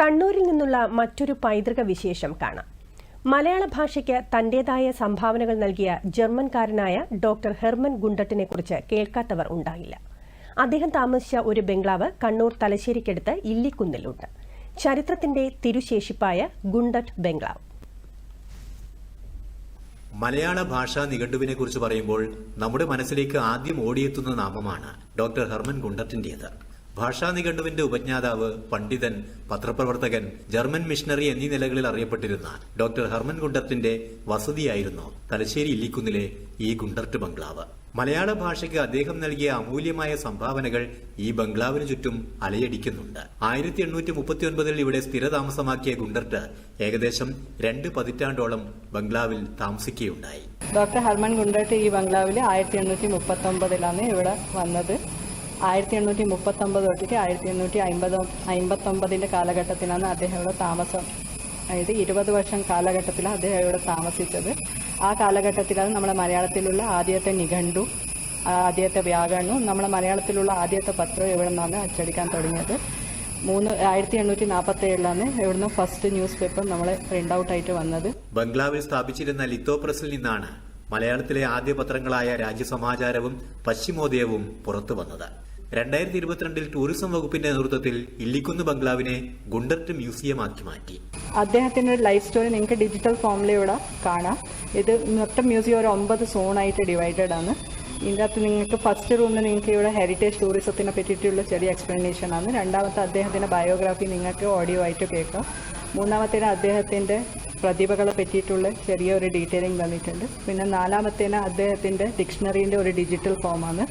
കണ്ണൂരിൽ നിന്നുള്ള മറ്റൊരു പൈതൃക വിശേഷം കാണാം. മലയാള ഭാഷയ്ക്ക് തന്റേതായ സംഭാവനകൾ നൽകിയ ജർമ്മൻകാരനായ ഡോക്ടർ ഹെർമൻ ഗുണ്ടട്ടിനെ കുറിച്ച് കേൾക്കാത്തവർ ഉണ്ടാകില്ല. അദ്ദേഹം താമസിച്ച ഒരു ബംഗ്ലാവ് കണ്ണൂർ തലശ്ശേരിക്കടുത്ത് ഇല്ലിക്കുന്നിലുണ്ട്. ചരിത്രത്തിന്റെ തിരുശേഷിപ്പായ ഗുണ്ടട്ട് ബംഗ്ലാവ്. മലയാള ഭാഷാ നിഘണ്ടുവിനെ കുറിച്ച് പറയുമ്പോൾ നമ്മുടെ മനസ്സിലേക്ക് ആദ്യം ഓടിയെത്തുന്ന നാമമാണ് ഡോക്ടർ ഹെർമൻ ഗുണ്ടറ്റിന്റേത് ഭാഷാ നിഘണ്ടുവിന്റെ ഉപജ്ഞാതാവ് പണ്ഡിതൻ പത്രപ്രവർത്തകൻ ജർമ്മൻ മിഷണറി എന്നീ നിലകളിൽ അറിയപ്പെട്ടിരുന്ന ഡോക്ടർ ഹർമൻ ഗുണ്ടർത്തിന്റെ വസതിയായിരുന്നു തലശ്ശേരി ഇല്ലിക്കുന്നിലെ ഈ ഗുണ്ടർട്ട് ബംഗ്ലാവ്. മലയാള ഭാഷയ്ക്ക് അദ്ദേഹം നൽകിയ അമൂല്യമായ സംഭാവനകൾ ഈ ബംഗ്ലാവിന് ചുറ്റും അലയടിക്കുന്നുണ്ട്. ആയിരത്തി എണ്ണൂറ്റി മുപ്പത്തി ഒൻപതിൽ ഇവിടെ സ്ഥിരതാമസമാക്കിയ ഗുണ്ടർട്ട് ഏകദേശം രണ്ട് പതിറ്റാണ്ടോളം ബംഗ്ലാവിൽ താമസിക്കുകയുണ്ടായി. ഡോക്ടർ ഹർമൻ ഗുണ്ടർട്ട് ഈ ബംഗ്ലാവിൽ ആയിരത്തി എണ്ണൂറ്റി മുപ്പത്തി ഒമ്പതിലാണ് ഇവിടെ വന്നത്. ആയിരത്തി എണ്ണൂറ്റി മുപ്പത്തി ഒമ്പത് തൊട്ടിട്ട് ആയിരത്തി എണ്ണൂറ്റി അമ്പത് അമ്പത്തൊമ്പതിന്റെ കാലഘട്ടത്തിലാണ് അദ്ദേഹം ഇവിടെ താമസം. അതായത് ഇരുപത് വർഷം കാലഘട്ടത്തിലാണ് അദ്ദേഹം ഇവിടെ താമസിച്ചത്. ആ കാലഘട്ടത്തിലാണ് നമ്മുടെ മലയാളത്തിലുള്ള ആദ്യത്തെ നിഘണ്ടു ആദ്യത്തെ വ്യാകരണവും നമ്മുടെ മലയാളത്തിലുള്ള ആദ്യത്തെ പത്രം ഇവിടെ നിന്നാണ് അച്ചടിക്കാൻ തുടങ്ങിയത്. മൂന്ന് ആയിരത്തി എണ്ണൂറ്റി നാൽപ്പത്തി ഏഴിലാണ് ഇവിടുന്ന് ഫസ്റ്റ് ന്യൂസ് പേപ്പർ നമ്മളെ പ്രിന്റ് ഔട്ട് ആയിട്ട് വന്നത്. ബംഗ്ലാവിൽ സ്ഥാപിച്ചിരുന്ന ലിത്തോ പ്രസിൽ നിന്നാണ് മലയാളത്തിലെ ആദ്യ പത്രങ്ങളായ രാജ്യസമാചാരവും പശ്ചിമോദയവും പുറത്തു വന്നത്. രണ്ടായിരത്തി ഇരുപത്തിരണ്ടിൽ ടൂറിസം വകുപ്പിന്റെ നേതൃത്വത്തിൽ ഇല്ലിക്കുന്ന് ബംഗ്ലാവിനെ ഗുണ്ടർട്ട് മ്യൂസിയമാക്കി മാറ്റി. അദ്ദേഹത്തിന്റെ ഒരു ലൈഫ് സ്റ്റോറി നിങ്ങൾക്ക് ഡിജിറ്റൽ ഫോമിലൂടെ കാണാം. ഇത് മൊത്തം മ്യൂസിയം ഒരു ഒമ്പത് സോണായിട്ട് ഡിവൈഡഡ് ആണ്. ഇതിനകത്ത് നിങ്ങൾക്ക് ഫസ്റ്റ് റൂമിൽ നിങ്ങൾക്ക് ഇവിടെ ഹെറിറ്റേജ് ടൂറിസത്തിനെ പറ്റിയിട്ടുള്ള ചെറിയ എക്സ്പ്ലനേഷൻ ആണ്. രണ്ടാമത്തെ അദ്ദേഹത്തിന്റെ ബയോഗ്രാഫി നിങ്ങൾക്ക് ഓഡിയോ ആയിട്ട് കേൾക്കാം. മൂന്നാമത്തേന് അദ്ദേഹത്തിന്റെ പ്രതിഭകളെ പറ്റിയിട്ടുള്ള ചെറിയൊരു ഡീറ്റെയിലിംഗ് തന്നിട്ടുണ്ട് പിന്നെ നാലാമത്തേന് അദ്ദേഹത്തിന്റെ ഡിക്ഷണറിന്റെ ഒരു ഡിജിറ്റൽ ഫോമാണ്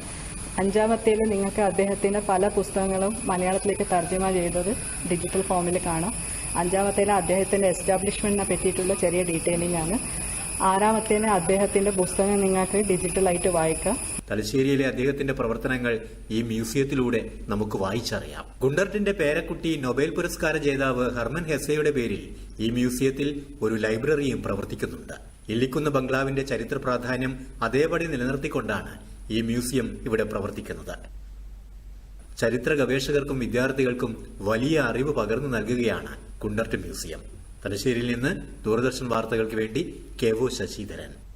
അഞ്ചാമത്തേൽ നിങ്ങൾക്ക് അദ്ദേഹത്തിന്റെ പല പുസ്തകങ്ങളും മലയാളത്തിലേക്ക് തർജമ ചെയ്തത് ഡിജിറ്റൽ ഫോമിൽ കാണാം. അഞ്ചാമത്തേന് അദ്ദേഹത്തിന്റെ എസ്റ്റാബ്ലിഷ്മെന്റിനെ പറ്റിയിട്ടുള്ള ചെറിയ ഡീറ്റെയിലിംഗ് ആണ്. ആറാമത്തേന് അദ്ദേഹത്തിന്റെ പുസ്തകം നിങ്ങൾക്ക് ഡിജിറ്റലായിട്ട് വായിക്കാം. തലശ്ശേരിയിലെ അദ്ദേഹത്തിന്റെ പ്രവർത്തനങ്ങൾ ഈ മ്യൂസിയത്തിലൂടെ നമുക്ക് വായിച്ചറിയാം. ഗുണ്ടർട്ടിന്റെ പേരക്കുട്ടി നൊബേൽ പുരസ്കാര ജേതാവ് ഹർമൻ ഹെസയുടെ പേരിൽ ഈ മ്യൂസിയത്തിൽ ഒരു ലൈബ്രറിയും പ്രവർത്തിക്കുന്നുണ്ട്. ഇല്ലിക്കുന്ന് ബംഗ്ലാവിന്റെ ചരിത്ര പ്രാധാന്യം അതേപടി നിലനിർത്തിക്കൊണ്ടാണ് ഈ മ്യൂസിയം ഇവിടെ പ്രവർത്തിക്കുന്നത്. ചരിത്ര ഗവേഷകർക്കും വിദ്യാർത്ഥികൾക്കും വലിയ അറിവ് പകർന്നു നൽകുകയാണ് കുണ്ടർട്ട് മ്യൂസിയം. തലശ്ശേരിയിൽ നിന്ന് ദൂരദർശൻ വാർത്തകൾക്ക് വേണ്ടി കെ ഒ ശശിധരൻ.